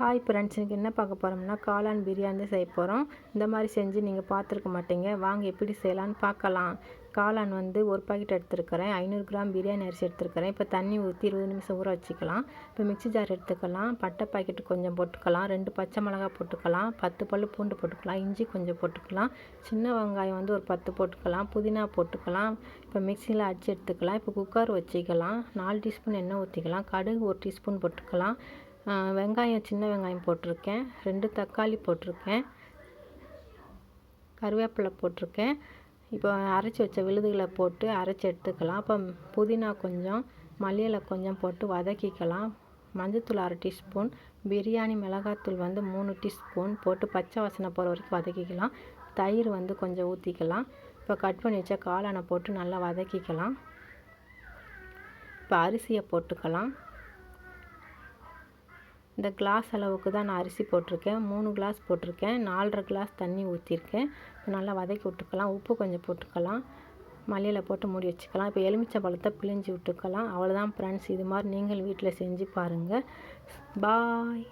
Hi friends இன்றைக்கி என்ன பார்க்க போகிறோம்னா காளான் பிரியாணி செய்ய போகிறோம் இந்த மாதிரி செஞ்சு நீங்கள் பார்த்துருக்க மாட்டீங்க. வாங்க எப்படி செய்யலான்னு பார்க்கலாம். காளான் வந்து ஒரு பாக்கெட் எடுத்துருக்கிறேன். ஐநூறு கிராம் பிரியாணி அரிசி எடுத்துருக்கிறேன். இப்போ தண்ணி ஊற்றி இருபது நிமிஷம் ஊற வச்சுக்கலாம். இப்போ மிக்ஸி ஜார் எடுத்துக்கலாம். பட்டை பாக்கெட் கொஞ்சம் போட்டுக்கலாம். ரெண்டு பச்சை மிளகாய் போட்டுக்கலாம். பத்து பல் பூண்டு போட்டுக்கலாம். இஞ்சி கொஞ்சம் போட்டுக்கலாம். சின்ன வெங்காயம் வந்து ஒரு பத்து போட்டுக்கலாம். புதினா போட்டுக்கலாம். இப்போ மிக்சியில் அடித்து எடுத்துக்கலாம். இப்போ குக்கர் வச்சுக்கலாம். நாலு டீஸ்பூன் எண்ணெய் ஊற்றிக்கலாம் கடுகு ஒரு டீஸ்பூன் போட்டுக்கலாம். வெங்காயம் சின்ன வெங்காயம் போட்டிருக்கேன். ரெண்டு தக்காளி போட்டிருக்கேன். கருவேப்பிலை போட்டிருக்கேன். இப்போ அரைச்சி வச்ச விழுதுகளை போட்டு அரைச்சி எடுத்துக்கலாம். அப்போ புதினா கொஞ்சம் மல்லியலை கொஞ்சம் போட்டு வதக்கிக்கலாம். மஞ்சத்தூள் அரை டீஸ்பூன் பிரியாணி மிளகாத்தூள் வந்து மூணு டீஸ்பூன் போட்டு பச்சை வாசனை போகிற வரைக்கும் வதக்கிக்கலாம். தயிர் வந்து கொஞ்சம் ஊற்றிக்கலாம் இப்போ கட் பண்ணி வச்ச காளானை போட்டு நல்லா வதக்கிக்கலாம். இப்போ அரிசியை போட்டுக்கலாம். இந்த கிளாஸ் அளவுக்கு தான் நான் அரிசி போட்டிருக்கேன். மூணு கிளாஸ் போட்டிருக்கேன். நாலரை கிளாஸ் தண்ணி ஊற்றிருக்கேன் நல்லா வதக்கி விட்டுக்கலாம். உப்பு கொஞ்சம் போட்டுக்கலாம். மல்லியில் போட்டு மூடி வச்சுக்கலாம். இப்போ எலுமிச்சை பழத்தை பிழிஞ்சு விட்டுக்கலாம். அவ்வளோதான் ஃப்ரெண்ட்ஸ் இது மாதிரி நீங்கள் வீட்டில் செஞ்சு பாருங்கள் பாய்